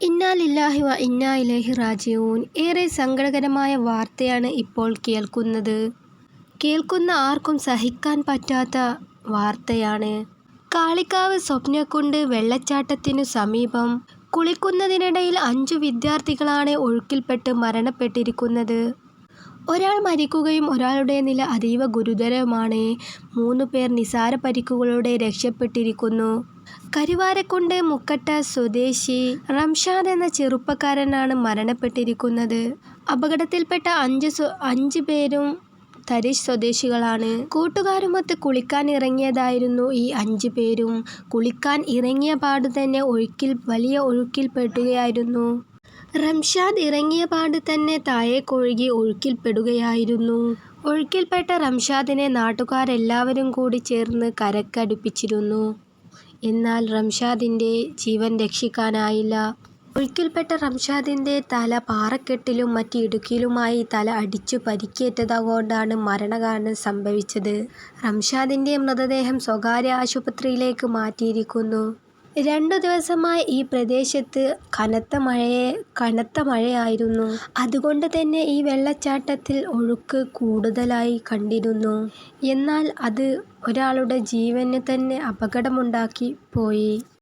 ഇന്നാ ലില്ലാഹി വ ഇന്നാ ഇലഹി റാജിഊൻ ഏറെ സങ്കടകരമായ വാർത്തയാണ് ഇപ്പോൾ കേൾക്കുന്നത്. കേൾക്കുന്ന ആർക്കും സഹിക്കാൻ പറ്റാത്ത വാർത്തയാണ്. കാളികാവ് സ്വപ്നക്കുണ്ട് വെള്ളച്ചാട്ടത്തിനു സമീപം കുളിക്കുന്നതിനിടയിൽ അഞ്ചു വിദ്യാർത്ഥികളാണ് ഒഴുക്കിൽപ്പെട്ട് മരണപ്പെട്ടിരിക്കുന്നത്. ഒരാൾ മരിക്കുകയും ഒരാളുടെ നില അതീവ ഗുരുതരവുമാണ്. മൂന്ന് പേർ നിസാര പരിക്കുകളോടെ രക്ഷപ്പെട്ടിരിക്കുന്നു. കരുവാരക്കുണ്ട് മുക്കട്ട സ്വദേശി റംഷാദ് എന്ന ചെറുപ്പക്കാരനാണ് മരണപ്പെട്ടിരിക്കുന്നത്. അപകടത്തിൽപ്പെട്ട അഞ്ച് അഞ്ച് പേരും തരിശ് സ്വദേശികളാണ്. കൂട്ടുകാരുമൊത്ത് കുളിക്കാൻ ഇറങ്ങിയതായിരുന്നു ഈ അഞ്ച് പേരും. കുളിക്കാൻ ഇറങ്ങിയ പാട് തന്നെ ഒഴുക്കിൽ വലിയ ഒഴുക്കിൽപ്പെടുകയായിരുന്നു. റംഷാദ് ഇറങ്ങിയ പാട് തന്നെ താഴേക്കൊഴുകി ഒഴുക്കിൽപ്പെടുകയായിരുന്നു. ഒഴുക്കിൽപ്പെട്ട റംഷാദിനെ നാട്ടുകാരെല്ലാവരും കൂടി ചേർന്ന് കരയ്ക്കടുപ്പിച്ചിരുന്നു. എന്നാൽ റംഷാദിന്റെ ജീവൻ രക്ഷിക്കാനായില്ല. ഒഴുക്കിൽപ്പെട്ട റംഷാദിന്റെ തല പാറക്കെട്ടിലും മറ്റ് ഇടുക്കിലുമായി തല അടിച്ചു പരിക്കേറ്റതുകൊണ്ടാണ് മരണകാരണം സംഭവിച്ചത്. റംഷാദിന്റെ മൃതദേഹം സ്വകാര്യ ആശുപത്രിയിലേക്ക് മാറ്റിയിരിക്കുന്നു. രണ്ടു ദിവസമായി ഈ പ്രദേശത്ത് കനത്ത മഴയെ കനത്ത മഴയായിരുന്നു. അതുകൊണ്ട് തന്നെ ഈ വെള്ളച്ചാട്ടത്തിൽ ഒഴുക്ക് കൂടുതലായി കണ്ടിരുന്നു. എന്നാൽ അത് ഒരാളുടെ ജീവന് തന്നെ അപകടമുണ്ടാക്കി പോയി.